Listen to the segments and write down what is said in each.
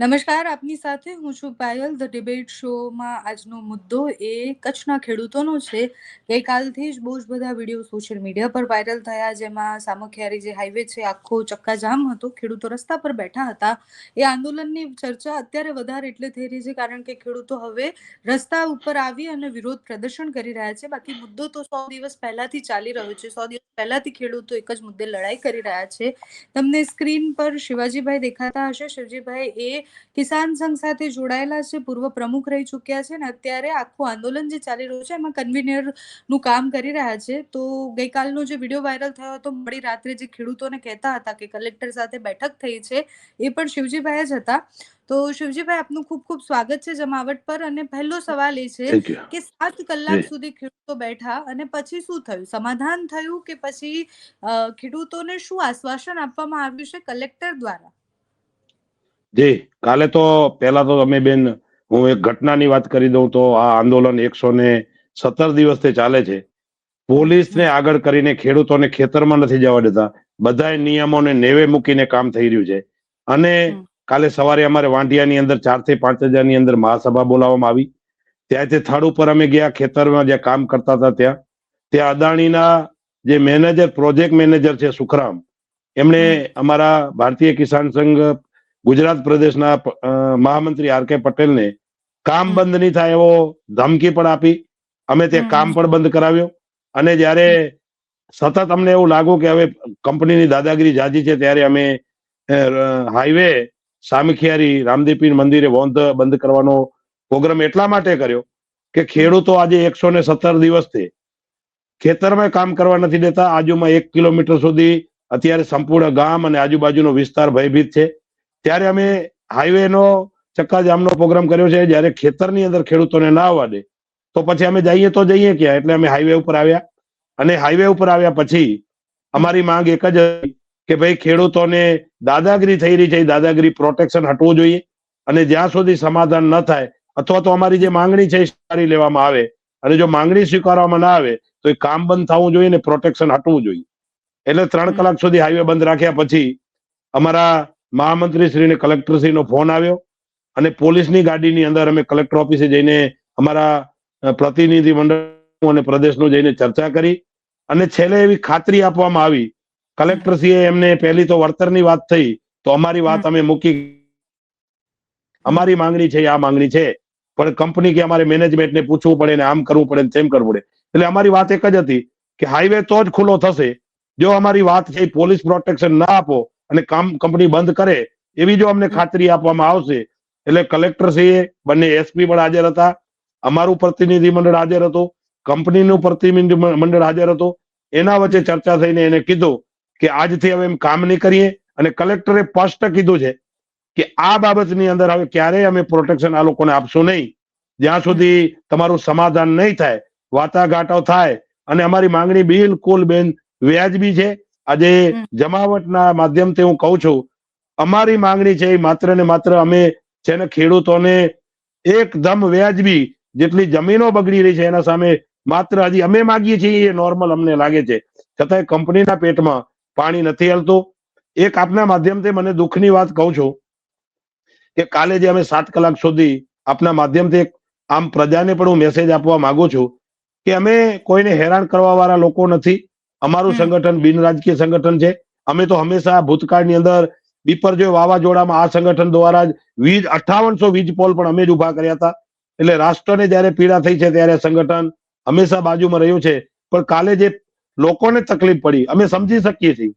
નમસ્કાર, આપની સાથે હું છું પાયલ. ધ ડિબેટ શોમાં આજનો મુદ્દો એ કચ્છના ખેડૂતોનો છે. ગઈકાલથી જ બહુ જ બધા વીડિયો સોશિયલ મીડિયા પર વાયરલ થયા, જેમાં સામખિયારી જે હાઈવે છે, આખો ચક્કાજામ હતો. ખેડૂતો રસ્તા પર બેઠા હતા. એ આંદોલનની ચર્ચા અત્યારે વધારે એટલે થઈ રહી છે, કારણ કે ખેડૂતો હવે રસ્તા ઉપર આવી અને વિરોધ પ્રદર્શન કરી રહ્યા છે. બાકી મુદ્દો તો સો દિવસ પહેલાથી ચાલી રહ્યો છે. સો દિવસ પહેલાથી ખેડૂતો એક જ મુદ્દે લડાઈ કરી રહ્યા છે. તમને સ્ક્રીન પર શિવાજીભાઈ દેખાતા હશે. શિવજીભાઈ, એ કિસાન સંઘ સાથે જોડાયેલા છે પૂર્વ પ્રમુખ રહી ચૂક્યા છે ને અત્યારે આખું આંદોલન જે ચાલી રહ્યું છે એમાં કન્વીનરનું કામ કરી રહ્યા છે. તો ગઈકાલનો જે વીડિયો વાયરલ થયો હતો મોડી રાત્રે જે ખેડૂતોને કહેતા હતા કે કલેક્ટર સાથે બેઠક થઈ છે એ પણ શિવજીભાઈ જ હતા. તો શિવજીભાઈ આપનું ખૂબ ખૂબ સ્વાગત છે જમાવટ પર અને પહેલો સવાલ એ છે કે સાત કલાક સુધી ખેડૂતો બેઠા અને પછી શું થયું? સમાધાન થયું કે પછી ખેડૂતોને શું આશ્વાસન આપવામાં આવ્યું છે કલેક્ટર દ્વારા? જી કાલે તો પહેલા તો તમે બેન હું એક ઘટનાની વાત કરી દઉં તો આ આંદોલન એકસો ને સત્તર દિવસથી ચાલે છે. પોલીસને આગળ કરીને ખેડૂતોને ખેતરમાં નથી જવા દેતા. બધા નિયમોને નેવે મૂકીને કામ થઈ રહ્યું છે. અને કાલે સવારે અમારે વાંઢિયાની અંદર ચારથી પાંચ હજારની અંદર મહાસભા બોલાવવામાં આવી. ત્યાંથી થડ ઉપર અમે ગયા ખેતરમાં જ્યાં કામ કરતા હતા ત્યાં. ત્યાં અદાણીના જે મેનેજર પ્રોજેક્ટ મેનેજર છે સુખરામ એમણે અમારા ભારતીય કિસાન સંઘ ગુજરાત પ્રદેશના મહામંત્રી આર કે પટેલને કામ બંધ નહીં થાય એવો ધમકી પણ આપી. અમે તે કામ પણ બંધ કરાવ્યો. અને જ્યારે સતત અમને એવું લાગ્યું કે હવે કંપનીની દાદાગીરી જાજી છે ત્યારે અમે હાઈવે સામખિયારી રામદેવપીર મંદિરે વોંધ બંધ કરવાનો પ્રોગ્રામ એટલા માટે કર્યો કે ખેડૂતો આજે એકસો ને સત્તર દિવસથી ખેતરમાં કામ કરવા નથી દેતા. આજુમાં એક કિલોમીટર સુધી અત્યારે સંપૂર્ણ ગામ અને આજુબાજુનો વિસ્તાર ભયભીત છે. ત્યારે અમે હાઈવે નો ચક્કાજામનો પ્રોગ્રામ કર્યો છે. જ્યારે ખેતરની અંદર ખેડૂતોને ના આવવા દે તો પછી અમે જઈએ તો જઈએ ક્યાં? એટલે અમે હાઈવે ઉપર આવ્યા. અને હાઈવે ઉપર આવ્યા પછી અમારી માંગ એક જ હતી કે ભાઈ ખેડૂતોને દાદાગીરી થઈ રહી છે. એ દાદાગીરી પ્રોટેક્શન હટવું જોઈએ. અને જ્યાં સુધી સમાધાન ન થાય અથવા તો અમારી જે માંગણી છે એ સ્વીકારી લેવામાં આવે અને જો માંગણી સ્વીકારવામાં ના આવે તો એ કામ બંધ થવું જોઈએ ને પ્રોટેક્શન હટવું જોઈએ. એટલે ત્રણ કલાક સુધી હાઈવે બંધ રાખ્યા પછી અમારા મહામંત્રી કલેક્ટરશ્રીનો કલેક્ટર શ્રીનો ફોન આવ્યો અને પોલીસની ગાડીની અંદર અમે કલેક્ટર ઓફિસે જઈને અમારા પ્રતિનિધિ મંડળ અને પ્રદેશનું જઈને ચર્ચા કરી અને છેલ્લે એવી ખાતરી આપવામાં આવી. કલેક્ટરશ્રીએ એમને પહેલી તો વળતરની વાત થઈ તો અમારી વાત અમે મૂકી. અમારી માંગણી છે આ માંગણી છે પણ કંપની કે અમારે મેનેજમેન્ટને પૂછવું પડે ને આમ કરવું પડે ને તેમ કરવું પડે. એટલે અમારી વાત એક જ હતી કે હાઈવે તો જ ખુલ્લો થશે. જો અમારી વાત છે પોલીસ પ્રોટેક્શન ના આપો અને કામ કંપની બંધ કરે, એવી જો અમને ખાતરી આપવામાં આવશે. એટલે કલેક્ટરશ્રીએ બંને એસપી પણ હાજર હતા. અમારું પ્રતિનિધિ મંડળ હાજર હતું. કંપનીનું પ્રતિનિધિ મંડળ હાજર હતું. એના વચ્ચે ચર્ચા થઈને એને કીધું કે આજથી હવે એમ કામ નહીં કરીએ. અને કલેક્ટરે સ્પષ્ટ કીધું છે કે આ બાબતની અંદર હવે ક્યારેય અમે પ્રોટેક્શન આ લોકોને આપશું નહીં. જ્યાં સુધી તમારું સમાધાન નહીં થાય, વાટાઘાટો થાય, અને અમારી માંગણી બિલકુલ બેન વ્યાજબી છે. આજે જમાવટના માધ્યમથી હું કહું છું અમારી માંગણી છે એ માત્ર ને માત્ર અમે છે ને ખેડૂતોને એકદમ વ્યાજબી જેટલી જમીનો બગડી રહી છે એના સામે માત્ર હજી અમે માગીએ છીએ એ નોર્મલ અમને લાગે છે. છતાંય કંપનીના પેટમાં પાણી નથી હલતું. એક આપના માધ્યમથી મને દુઃખની વાત કહું છું કે કાલે જે અમે સાત કલાક સુધી આપના માધ્યમથી આમ પ્રજાને પણ હું મેસેજ આપવા માંગુ છું કે અમે કોઈને હેરાન કરવા વાળા લોકો નથી. અમારું સંગઠન બિન રાજકીય સંગઠન છે. અમે તો હંમેશા ભૂતકાળની અંદર બિપરજોય વાવાઝોડામાં આ સંગઠન દ્વારા જ વીજ અઠાવનસો વીજ પોલ પણ અમે જ ઊભા કર્યા હતા. એટલે રાષ્ટ્રને જ્યારે પીડા થઈ છે ત્યારે સંગઠન હંમેશા બાજુમાં રહ્યું છે. પણ કાલે જે લોકોને તકલીફ પડી અમે સમજી શકીએ છીએ.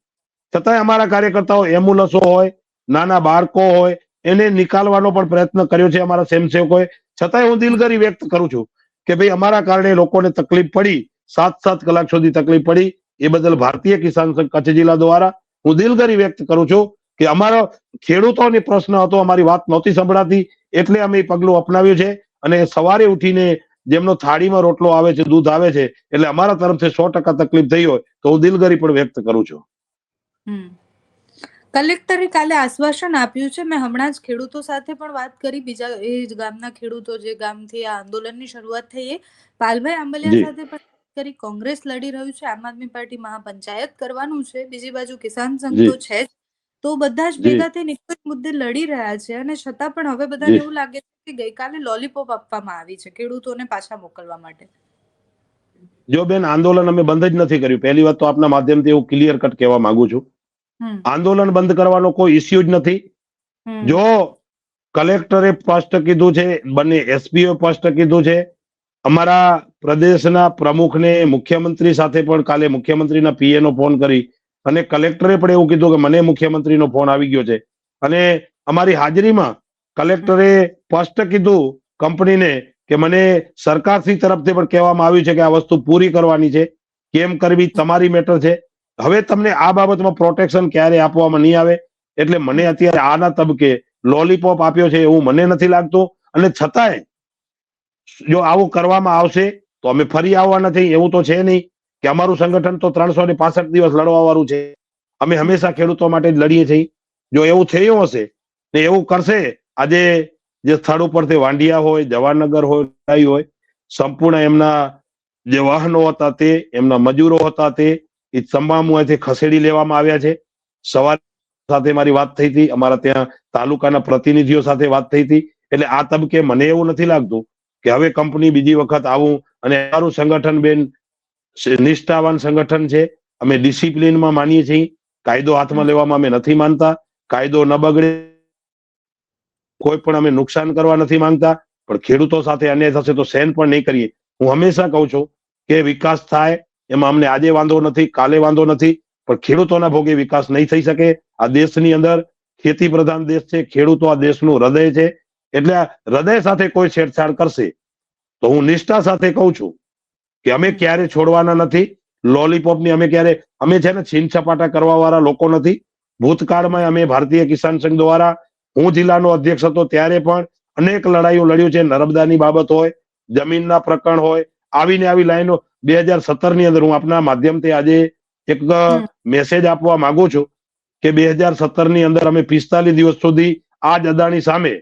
છતાંય અમારા કાર્યકર્તાઓ એમ્બ્યુલન્સો હોય નાના બાળકો હોય એને નિકાલવાનો પણ પ્રયત્ન કર્યો છે અમારા સ્વયંસેવકોએ. છતાંય હું દિલગરી વ્યક્ત કરું છું કે ભાઈ અમારા કારણે લોકોને તકલીફ પડી સાત સાત કલાક સુધી તકલીફ પડી. એ બદલ ભારતીય કિસાન સંઘ કચ્છ જિલ્લા દ્વારા હું દિલગરી વ્યક્ત કરું છું કે અમારો ખેડૂતોની પ્રશ્ન હતો અમારી વાત નહોતી સંભળાતી એટલે અમે એ પગલું અપનાવ્યું છે અને સવારે ઉઠીને જેમનો થાળીમાં રોટલો આવે છે દૂધ આવે છે એટલે અમારા તરફથી સો ટકા તકલીફ થઈ હોય તો હું દિલગરી પણ વ્યક્ત કરું છું. કલેક્ટરે કાલે આશ્વાસન આપ્યું છે. મેં હમણાં જ ખેડૂતો સાથે પણ વાત કરી. બીજા એ જ ગામના ખેડૂતો જે ગામથી આ આંદોલનની શરૂઆત થઈ એ. પાલભાઈ આંબલિયા સાથે પણ કરી કોંગ્રેસ લડી રહ્યું છે આમ આદમી પાર્ટી મહાપંચાયત કરવાનું છે બીજી બાજુ કિસાન સંઘ તો છે જ. તો બધા જ ભેગા થઈને એક જ મુદ્દે લડી રહ્યા છે અને છતાં પણ હવે બધાને એવું લાગે છે કે ગઈકાલે લોલીપોપ આપવામાં આવી છે ખેડૂતોને પાછા મોકલવા માટે. જો બેન આંદોલન અમે બંધ જ નથી કર્યું. પહેલી વાત તો આપના માધ્યમથી હું ક્લિયર કટ કહેવા માંગુ છું. આંદોલન બંધ કરવાનો કોઈ ઇસ્યુ જ નથી. જો કલેક્ટરે સ્પષ્ટ કીધું છે બંને એસપીઓ સ્પષ્ટ કીધું છે અમારા પ્રદેશના પ્રમુખને મુખ્યમંત્રી સાથે પણ કાલે મુખ્યમંત્રીના પીએ નો ફોન કરી અને કલેક્ટરે પણ એવું કીધું કે મને મુખ્યમંત્રીનો ફોન આવી ગયો છે. અને અમારી હાજરીમાં કલેક્ટરે સ્પષ્ટ કીધું કંપનીને કે મને સરકારશ્રી તરફથી પણ કહેવામાં આવ્યું છે કે આ વસ્તુ પૂરી કરવાની છે, કેમ કરવી તમારી મેટર છે. હવે તમને આ બાબતમાં પ્રોટેક્શન ક્યારે આપવામાં નહીં આવે એટલે મને અત્યારે આના તબકે લોલીપોપ આપ્યો છે એવું મને નથી લાગતું. અને છતાંય જો આવું કરવામાં આવશે, તો અમે ફરી આવવાના નથી, એવું તો છે નહીં કે અમારું સંગઠન તો ત્રણસો ને પાસઠ દિવસ લડવા વાળું છે. અમે હંમેશા ખેડૂતો માટે જ લડીએ છીએ. જો એવું થયું હશે, ને એવું કરશે, આજે જે સ્થળ ઉપર તે વાંડિયા હોય, જવાહરનગર હોય હોય, સંપૂર્ણ એમના જે વાહનો હતા તે, એમના મજૂરો હતા તે, એ તમામ ખસેડી લેવામાં આવ્યા છે. સવાર સાથે મારી વાત થઈ હતી, અમારા ત્યાં તાલુકાના પ્રતિનિધિઓ સાથે વાત થઈ હતી. એટલે આ તબકે મને એવું નથી લાગતું કે હવે કંપની બીજી વખત આવું અને અમારું સંગઠન બેન નિષ્ઠાવાન સંગઠન છે. અમે ડિસિપ્લિનમાં માનીએ છીએ. કાયદો હાથમાં લેવામાં અમે નથી માનતા. કાયદો ન બગડે. કોઈ પણ અમે નુકસાન કરવા નથી માંગતા. પણ ખેડૂતો સાથે અન્યાય થશે તો સહેન પણ નહીં કરીએ. હું હંમેશા કહું છું કે વિકાસ થાય, એમાં અમને આજે વાંધો નથી, કાલે વાંધો નથી, પણ ખેડૂતોના ભોગે વિકાસ નહીં થઈ શકે. આ દેશની અંદર ખેતી પ્રધાન દેશ છે. ખેડૂતો આ દેશનું હૃદય છે. એટલે હૃદય સાથે કોઈ છેડછાડ કરશે તો હું નિષ્ઠા સાથે કહું છું કે અમે ક્યારે છોડવાના નથી. લોલીપોપની અમે ક્યારે અમે છે ને છીન છપાટા કરવા વાળા લોકો નથી. ભૂતકાળમાં અમે ભારતીય કિસાન સંઘ દ્વારા હું જિલ્લાનો અધ્યક્ષ હતો ત્યારે પણ અનેક લડાઈઓ લડ્યું છે. નર્મદાની બાબત હોય જમીનના પ્રકરણ હોય આવીને આવી લાઈનો. બે હજાર સત્તરની અંદર હું આપના માધ્યમથી આજે એક મેસેજ આપવા માંગુ છું કે બે હજાર સત્તરની અંદર અમે પિસ્તાલીસ દિવસ સુધી આ જ અદાણી સામે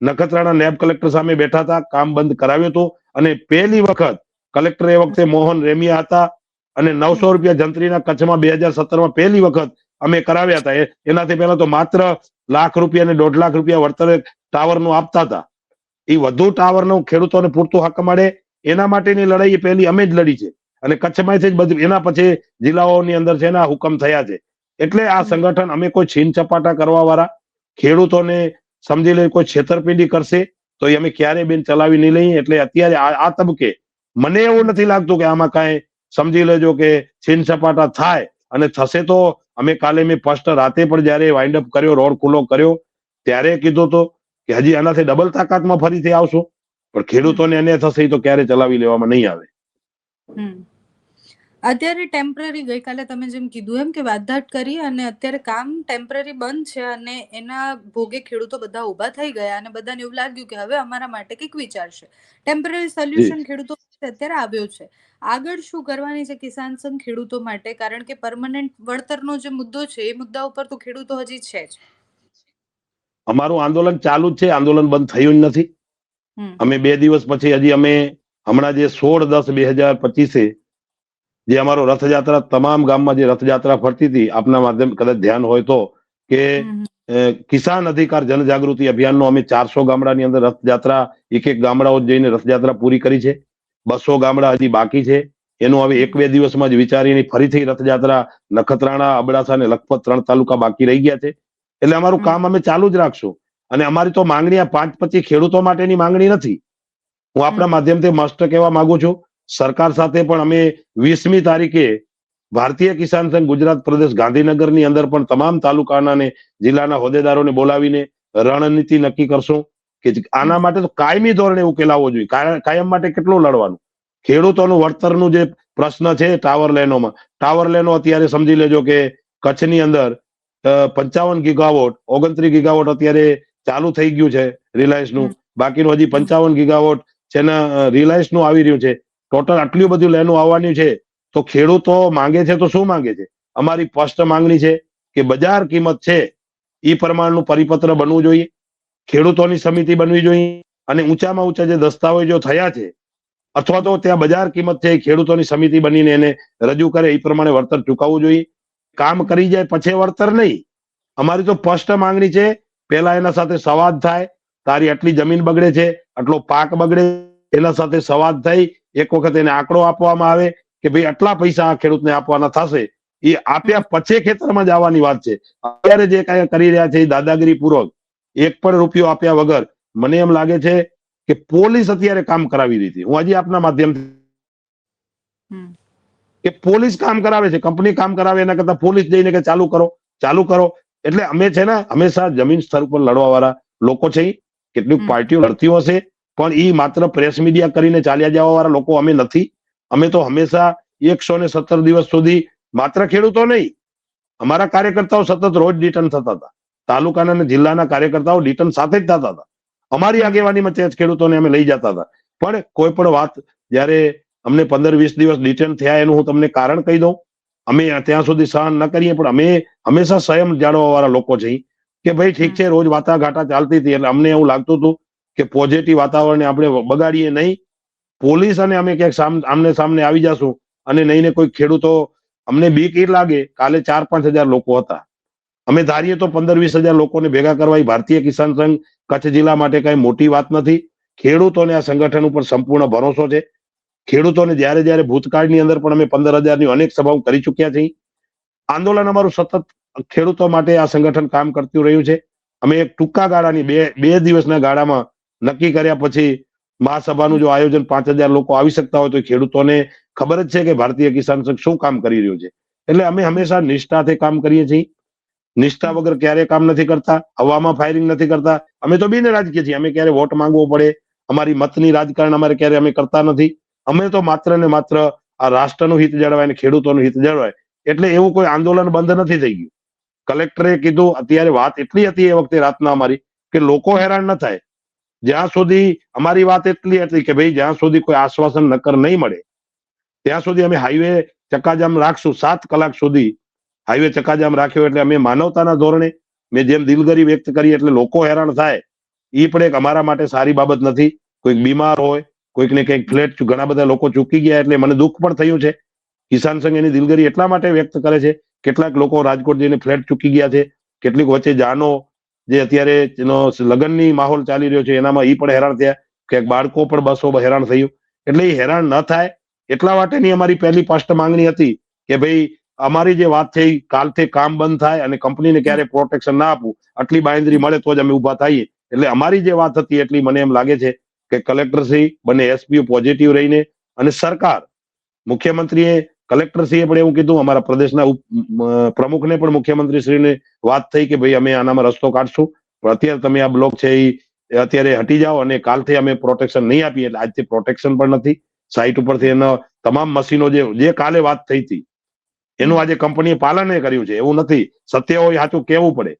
નખત્રાણા નેબ કલેક્ટર સામે બેઠા હતા, કામ બંધ કરાવ્યો હતો અને પહેલી વખત કલેક્ટર એ વખતે મોહન રેમિયા હતા અને નવસો રૂપિયા જંત્રીના કચ્છમાં બે હજાર સત્તરમાં પહેલી વખત અમે કરાવ્યા હતા. એનાથી પહેલા તો માત્ર લાખ રૂપિયા અને દોઢ લાખ રૂપિયા વળતર ટાવરનું આપતા હતા. એ વધુ ટાવરનું ખેડૂતોને પૂરતું હક મળે એના માટેની લડાઈ પહેલી અમે જ લડી છે. અને કચ્છમાંથી જ બધું, એના પછી જિલ્લાઓની અંદર છે એના હુકમ થયા છે. એટલે આ સંગઠન અમે કોઈ છીન ચપાટા કરવા વાળા ખેડૂતોને સમજી લે કોઈ છેતરપિંડી કરશે, તો એ અમે ક્યારે બેન ચલાવી નહીં લઈએ. એટલે અત્યારે આ તબકે મને એવું નથી લાગતું કે આમાં કાંઈ સમજી લેજો કે છીન સપાટા થાય અને થશે તો અમે કાલે મેં ફર્સ્ટ રાતે પણ જયારે વાઇન્ડ અપ કર્યો, રોડ ખુલ્લો કર્યો, ત્યારે કીધું તો કે હજી આનાથી ડબલ તાકાતમાં ફરીથી આવશું. પણ ખેડૂતોને એને થશે તો ક્યારે ચલાવી લેવામાં નહીં આવે. અત્યારે ટેમ્પરરી ગઈકાલે તમે જેમ કીધું એમ કે વાતઘાટ કરી અને અત્યારે કામ ટેમ્પરરી બંધ છે અને એના ભોગે ખેડૂતો બધા ઊભા થઈ ગયા અને બધાને એવું લાગ્યું કે હવે અમારા માટે કંઈક વિચારશે. ટેમ્પરરી સોલ્યુશન ખેડૂતો અત્યારે આવ્યો છે. આગળ શું કરવાની છે કિસાન સંઘ ખેડૂતો માટે? કારણ કે પરમનન્ટ વળતરનો જે મુદ્દો છે એ મુદ્દા ઉપર તો ખેડૂતો હજી છે જ. અમારું આંદોલન ચાલુ જ છે આંદોલન બંધ થયું જ નથી. અમે બે દિવસ પછી હજી અમે હમણાં જે સોળ દસ બે હજાર પચીસે જે અમારો રથયાત્રા તમામ ગામમાં જે રથયાત્રા ફરતી હતી આપના માધ્યમ કદાચ ધ્યાન હોય તો કે કિસાન અધિકાર જનજાગૃતિ અભિયાનનો અમે ચારસો ગામડાની અંદર રથયાત્રા એક એક ગામડાઓ જઈને રથયાત્રા પૂરી કરી છે. બસો ગામડા હજી બાકી છે. એનું હવે એક બે દિવસમાં જ વિચારીને ફરીથી રથયાત્રા નખત્રાણા અબડાસા અને લખપત ત્રણ તાલુકા બાકી રહી ગયા છે. એટલે અમારું કામ અમે ચાલુ જ રાખશું. અને અમારી તો માંગણી આ પાંચ પચીસ ખેડૂતો માટેની માંગણી નથી. હું આપણા. માધ્યમથી મસ્ત કહેવા માંગુ છું. સરકાર સાથે પણ અમે વીસમી તારીખે ભારતીય કિસાન સંઘ ગુજરાત પ્રદેશ ગાંધીનગરની અંદર પણ તમામ તાલુકાના ને જિલ્લાના હોદ્દેદારોને બોલાવીને રણનીતિ નક્કી કરશું કે આના માટે તો કાયમી ધોરણે ઉકેલાવો જોઈએ. કાય- કાયમ માટે કેટલું લડવાનું? ખેડૂતોનું વળતરનું જે પ્રશ્ન છે ટાવર લેનોમાં ટાવર લેનો અત્યારે સમજી લેજો કે કચ્છની અંદર પંચાવન ગીગાવોટ ઓગણત્રીસ ગીગાવોટ અત્યારે ચાલુ થઈ ગયું છે રિલાયન્સનું બાકીનું હજી પંચાવન ગીગાવોટ છે ને રિલાયન્સનું આવી રહ્યું છે. ટોટલ આટલું બધું લેનું આવવાનું છે, તો ખેડૂતો માંગે છે તો શું માંગે છે? અમારી સ્પષ્ટ માંગણી છે કે બજાર કિંમત છે એ પ્રમાણનું પરિપત્ર બનવું જોઈએ, ખેડૂતોની સમિતિ બનવી જોઈએ, અને ઊંચામાં ઊંચા જે દસ્તાવેજો થયા છે, અથવા તો ત્યાં બજાર કિંમત છે ખેડૂતોની સમિતિ બનીને એને રજૂ કરે એ પ્રમાણે વળતર ચૂકવવું જોઈએ. કામ કરી જાય પછી વળતર નહીં. અમારી તો સ્પષ્ટ માંગણી છે પેલા એના સાથે સંવાદ થાય, તારી આટલી જમીન બગડે છે, આટલો પાક બગડે એના સાથે સંવાદ થઈ એક વખત એને આંકડો આપવામાં આવે કે ભાઈ આટલા પૈસા આ ખેડૂતને આપવાના થશે એ આપ્યા પછી ખેતરમાં જવાની વાત છે અત્યારે જે કઈ કરી રહ્યા છે એ દાદાગીરી પૂર્વક એક પણ રૂપિયો આપ્યા વગર મને એમ લાગે છે કે પોલીસ અત્યારે કામ કરાવી દીધી હું હજી આપના માધ્યમથી. કે પોલીસ કામ કરાવે છે કંપની કામ કરાવે એના કરતા પોલીસ જઈને કે ચાલુ કરો ચાલુ કરો એટલે અમે છે ને હંમેશા જમીન સ્તર ઉપર લડવા વાળા લોકો છે. કેટલીક પાર્ટીઓ લડતી હશે પણ ઈ માત્ર પ્રેસ મીડિયા કરીને ચાલ્યા જવા વાળા લોકો અમે નથી. અમે તો હંમેશા એકસો ને સત્તર દિવસ સુધી માત્ર ખેડૂતો નહીં, અમારા કાર્યકર્તાઓ સતત રોજ રિટર્ન થતા હતા. તાલુકાના અને જિલ્લાના કાર્યકર્તાઓ રિટર્ન સાથે જ થતા હતા. અમારી આગેવાનીમાં તે જ ખેડૂતોને અમે લઈ જતા હતા. પણ કોઈ પણ વાત જ્યારે અમને પંદર વીસ દિવસ ડિટેન થયા એનું હું તમને કારણ કહી દઉં. અમે ત્યાં સુધી સહન ન કરીએ, પણ અમે હંમેશા સંયમ જાળવવા વાળા લોકો છીએ કે ભાઈ ઠીક છે, રોજ વાટાઘાટા ચાલતી હતી એટલે અમને એવું લાગતું હતું કે પોઝિટિવ વાતાવરણને આપણે બગાડીએ નહીં. પોલીસ અને અમે ક્યાંક આમને સામને આવી જશું અને નહીં કોઈ ખેડૂતો અમને બીક એ લાગે, કાલે ચાર પાંચ હજાર લોકો હતા. અમે ધારીએ તો પંદર વીસ હજાર લોકોને ભેગા કરવા ભારતીય કિસાન સંઘ કચ્છ જિલ્લા માટે કઈ મોટી વાત નથી. ખેડૂતોને આ સંગઠન ઉપર સંપૂર્ણ ભરોસો છે. ખેડૂતોને જ્યારે જ્યારે ભૂતકાળની અંદર પણ અમે પંદર હજારની અનેક સભાઓ કરી ચુક્યા છીએ. આંદોલન અમારું સતત ખેડૂતો માટે આ સંગઠન કામ કરતું રહ્યું છે. અમે એક ટૂંકા ગાળાની બે બે દિવસના ગાળામાં નક્કી કર્યા પછી મહાસભાનું જો આયોજન પાંચ હજાર લોકો આવી શકતા હોય તો ખેડૂતોને ખબર જ છે કે ભારતીય કિસાન સંઘ શું કામ કરી રહ્યું છે. એટલે અમે હંમેશા નિષ્ઠાથી કામ કરીએ છીએ. નિષ્ઠા વગર ક્યારે કામ નથી કરતા, હવામાં ફાયરિંગ નથી કરતા. અમે તો બિન રાજકીય છીએ. અમે ક્યારે વોટ માંગવો પડે, અમારી મતની રાજકારણ અમારે ક્યારે અમે કરતા નથી. અમે તો માત્ર ને માત્ર આ રાષ્ટ્રનું હિત જળવાય અને ખેડૂતોનું હિત જળવાય. એટલે એવું કોઈ આંદોલન બંધ નથી થઈ ગયું. કલેક્ટરે કીધું, અત્યારે વાત એટલી હતી એ વખતે રાતના અમારી, કે લોકો હેરાન ન થાય. જ્યાં સુધી અમારી વાત એટલી હતી કે ભાઈ, જ્યાં સુધી કોઈ આશ્વાસન નકર નહીં મળે, ત્યાં સુધી અમે હાઈવે ચક્કાજામ રાખશું, સાત કલાક સુધી હાઈવે ચક્કાજામ રાખ્યો એટલે અમે માનવતાના ધોરણે, મેં જેમ દિલગરી વ્યક્ત કરી એટલે લોકો હેરાન થાય એ પણ એક અમારા માટે સારી બાબત નથી. કોઈક બીમાર હોય, કોઈકને કંઈક ફ્લેટ ઘણા બધા લોકો ચૂકી ગયા એટલે મને દુઃખ પણ થયું છે. કિસાન સંઘ એની દિલગરી એટલા માટે વ્યક્ત કરે છે, કેટલાક લોકો રાજકોટ જઈને ફ્લેટ ચૂકી ગયા છે, કેટલીક વચ્ચે જાનો જે અત્યારે લગ્નની માહોલ ચાલી રહ્યો છે, એનામાં એ પણ હેરાન થયા ક્યાંક બાળકો પણ બસો હેરાન થયું. એટલે એ હેરાન ન થાય એટલા માટેની અમારી પહેલી સ્પષ્ટ માંગણી હતી કે ભાઈ અમારી જે વાત થઈ, કાલથી કામ બંધ થાય અને કંપનીને ક્યારે પ્રોટેક્શન ના આપવું, આટલી બાંયધરી મળે તો જ અમે ઊભા થઈએ. એટલે અમારી જે વાત હતી એટલી મને એમ લાગે છે કે કલેક્ટરશ્રી બંને એસપીઓ પોઝિટિવ રહીને અને સરકાર, મુખ્યમંત્રીએ કલેક્ટરશ્રીએ પણ એવું કીધું, અમારા પ્રદેશના પ્રમુખને પણ મુખ્યમંત્રીશ્રીને વાત થઈ કે ભાઈ અમે આનામાં રસ્તો કાઢશું. પણ અત્યારે તમે આ બ્લોક છે એ અત્યારે હટી જાઓ અને કાલથી અમે પ્રોટેક્શન નહીં આપીએ એટલે આજથી પ્રોટેક્શન પણ નથી. સાઇટ ઉપરથી એના તમામ મશીનો જે જે કાલે વાત થઈ હતી, એનું આજે કંપનીએ પાલન કર્યું છે. એવું નથી. સત્ય હોય સાચું કેવું પડે.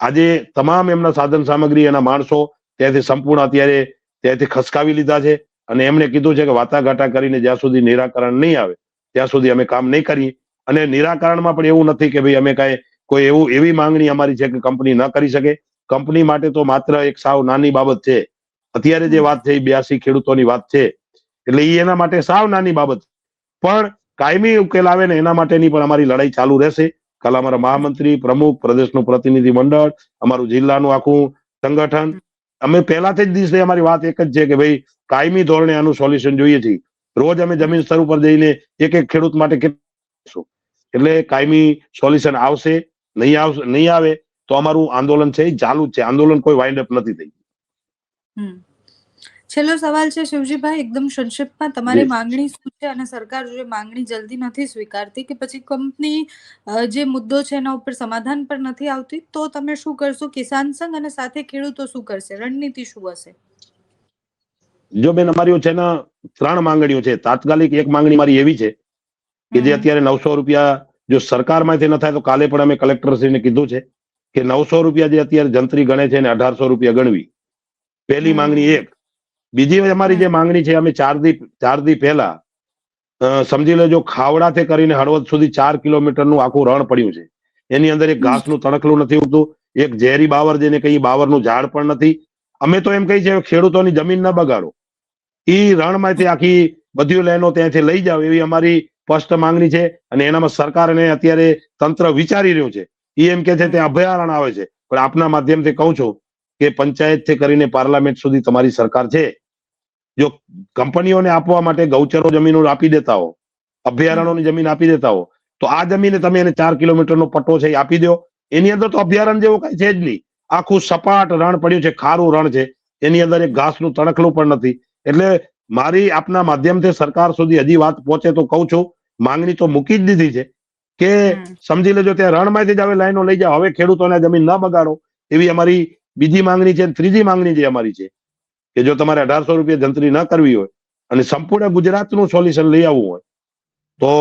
આજે તમામ એમના સાધન સામગ્રી, એના માણસો ત્યાંથી સંપૂર્ણ અત્યારે ત્યાંથી ખસકાવી લીધા છે. અને એમણે કીધું છે કે વાટાઘાટા કરીને જ્યાં સુધી નિરાકરણ નહીં આવે ત્યાં સુધી અમે કામ નહીં કરીએ. અને નિરાકરણમાં પણ એવું નથી કે ભાઈ અમે કાંઈ કોઈ એવું, એવી માંગણી અમારી છે કે કંપની ન કરી શકે. કંપની માટે તો માત્ર એક સાવ નાની બાબત છે. અત્યારે જે વાત છે એ બ્યાસી ખેડૂતોની વાત છે, એટલે એ એના માટે સાવ નાની બાબત. પણ કાયમી ઉકેલ આવે ને એના માટેની પણ અમારી લડાઈ ચાલુ રહેશે. કાલ અમારા મહામંત્રી, પ્રમુખ, પ્રદેશનું પ્રતિનિધિ મંડળ, અમારું જિલ્લાનું આખું સંગઠન. અમે પહેલાથી જ દિવસે અમારી વાત એક જ છે કે ભાઈ કાયમી ધોરણે આનું સોલ્યુશન જોઈએ છીએ. રોજ અમે જમીન સ્તર ઉપર જઈને એક એક ખેડૂત માટે કેટલું એટલે કાયમી સોલ્યુશન આવશે નહીં આવશે નહીં આવે તો અમારું આંદોલન છે એ ચાલુ જ છે. આંદોલન કોઈ વાઇન્ડ અપ નથી થઈ. છેલ્લો સવાલ છે શિવજીભાઈ એકદમ સંક્ષિપ્તમાં. તમારી માંગણી શું છે અને સરકાર જો માંગણી જલ્દી નથી સ્વીકારતી કે પછી કંપની જે મુદ્દો છે એના ઉપર સમાધાન પર નથી આવતી? તો તમે શું કરશો? કિસાન સંઘ અને સાથે ખેડૂતો શું કરશે? રણનીતિ શું હશે? જો બેન અમારી છે ને ત્રણ માંગણીઓ છે. તાત્કાલિક એક માંગણી મારી એવી છે કે જે અત્યારે નવસો રૂપિયા જો સરકારમાંથી ન થાય તો કાલે પણ અમે કલેક્ટરશ્રીને કીધું છે કે નવસો રૂપિયા જે અત્યારે જંત્રી ગણે છે ને અઢારસો રૂપિયા ગણવી. પહેલી માંગણી એક. બીજી અમારી જે માંગણી છે અમે ચાર દી ચાર દી પહેલા સમજી લેજો ખાવડાથી કરીને હળવદ સુધી ચાર કિલોમીટરનું આખું રણ પડ્યું છે. એની અંદર એક. ઘાસનું તણખલું નથી ઉગતું એક ઝેરી બાવર જેને કઈ બાવરનું ઝાડ પણ નથી અમે તો એમ કહી છે, ખેડૂતોની જમીન ન બગાડો. એ રણમાંથી આખી બધી લાઈનો ત્યાંથી લઈ જાવ એવી અમારી સ્પષ્ટ માંગણી છે અને એનામાં સરકાર અને અત્યારે તંત્ર વિચારી રહ્યું છે. એ એમ કે છે તે અભયારણ્ય આવે છે. પણ આપના માધ્યમથી કહું છું કે પંચાયતથી કરીને પાર્લામેન્ટ સુધી તમારી સરકાર છે. જો કંપનીઓને આપવા માટે ગૌચરો જમીનો આપી દેતા હો, અભયારણ્યોની જમીન આપી દેતા હો, તો આ જમીને તમે એને ચાર કિલોમીટરનો પટ્ટો છે એ આપી દો. એની અંદર તો અભયારણ્ય જેવો કઈ છે જ નહીં. આખું સપાટ રણ પડ્યું છે ખારું રણ છે. એની અંદર એક ઘાસનું તણખલું પણ નથી. એટલે મારી આપના માધ્યમથી સરકાર સુધી હજી વાત પહોંચે તો કહું છું. માંગણી તો મૂકી જ દીધી છે કે સમજી લેજો ત્યાં રણમાંથી જ હવે લાઈનો લઈ જાઓ. હવે ખેડૂતોને જમીન ન બગાડો. એવી અમારી બીજી માંગણી છે ત્રીજી માંગણી જે અમારી છે કે જો તમારે અઢારસો રૂપિયા જંત્રી ન કરવી હોય અને સંપૂર્ણ ગુજરાતનું સોલ્યુશન લઈ આવવું હોય તો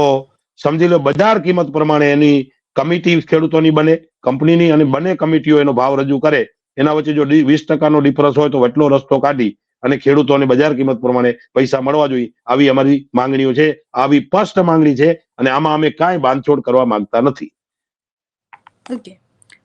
સમજી લો બજાર કિંમત પ્રમાણે એની કમિટી ખેડૂતોની બને કંપનીની અને બંને કમિટીઓ એનો ભાવ રજૂ કરે એના વચ્ચે જો વીસ ટકાનો ડિફરન્સ હોય તો એટલો રસ્તો કાઢી અને ખેડૂતોને બજાર કિંમત પ્રમાણે પૈસા મળવા જોઈએ. આવી અમારી માંગણીઓ છે આવી સ્પષ્ટ માંગણી છે અને આમાં અમે કાંઈ બાંધછોડ કરવા માંગતા નથી. Okay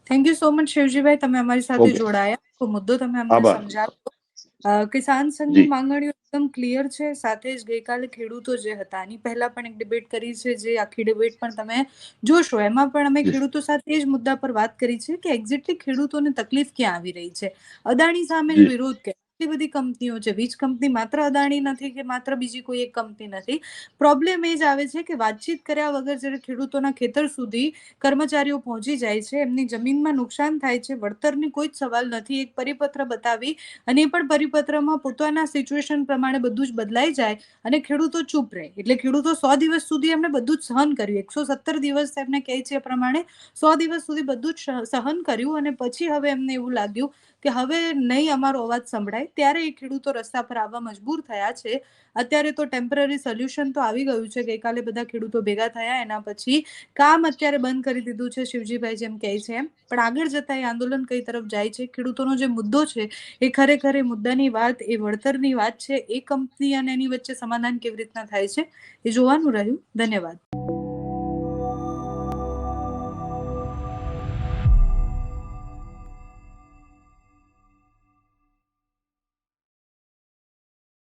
thank you so much Shivjibhai. તમે અમારી સાથે. જોડાયા. મુદ્દો તમે અમને સમજાવ્યો. કિસાન સંઘની. માંગણીઓ એકદમ ક્લિયર છે. સાથે જ ગઈકાલે ખેડૂતો જે હતા એની પહેલા પણ એક ડિબેટ કરી છે જે આખી ડિબેટ પણ તમે જોશો. એમાં પણ અમે ખેડૂતો સાથે એ જ મુદ્દા પર વાત કરી છે કે એક્ઝેક્ટલી ખેડૂતોને તકલીફ ક્યાં આવી રહી છે? અદાણી સામે. વિરોધ કે એટલી બધી કંપનીઓ છે, વીજ કંપની માત્ર અદાણી નથી કે માત્ર બીજી કોઈ એક કંપની નથી. પ્રોબ્લેમ એ જ આવે છે કે વાતચીત કર્યા વગર જ્યારે ખેડૂતોના ખેતર સુધી કર્મચારીઓ પહોંચી જાય છે, એમની જમીનમાં નુકસાન થાય છે, વળતરની કોઈ જ સવાલ નથી, એક પરિપત્ર બતાવી અને એ પણ પરિપત્રમાં પોતાના સિચ્યુએશન પ્રમાણે બધું જ બદલાઈ જાય અને ખેડૂતો ચૂપ રહે. એટલે ખેડૂતો સો દિવસ સુધી એમણે બધું જ સહન કર્યું. એકસો સત્તર દિવસ એમને કહે છે પ્રમાણે સો દિવસ સુધી બધું જ સહન કર્યું અને પછી હવે એમને એવું લાગ્યું કે હવે નહીં અમારો અવાજ સંભળાય, ત્યારે એ ખેડૂતો રસ્તા પર આવવા મજબૂર થયા છે. અત્યારે તો ટેમ્પરરી સોલ્યુશન તો આવી ગયું છે. ગઈકાલે બધા ખેડૂતો ભેગા થયા, એના પછી કામ અત્યારે બંધ કરી દીધું છે શિવજીભાઈ જેમ કહે છે એમ. પણ આગળ જતા એ આંદોલન કઈ તરફ જાય છે? ખેડૂતોનો જે મુદ્દો છે, એ ખરેખર એ મુદ્દાની વાત, એ વળતરની વાત છે. એ કંપની અને એની વચ્ચે સમાધાન કેવી રીતના થાય છે? એ જોવાનું રહ્યું. ધન્યવાદ.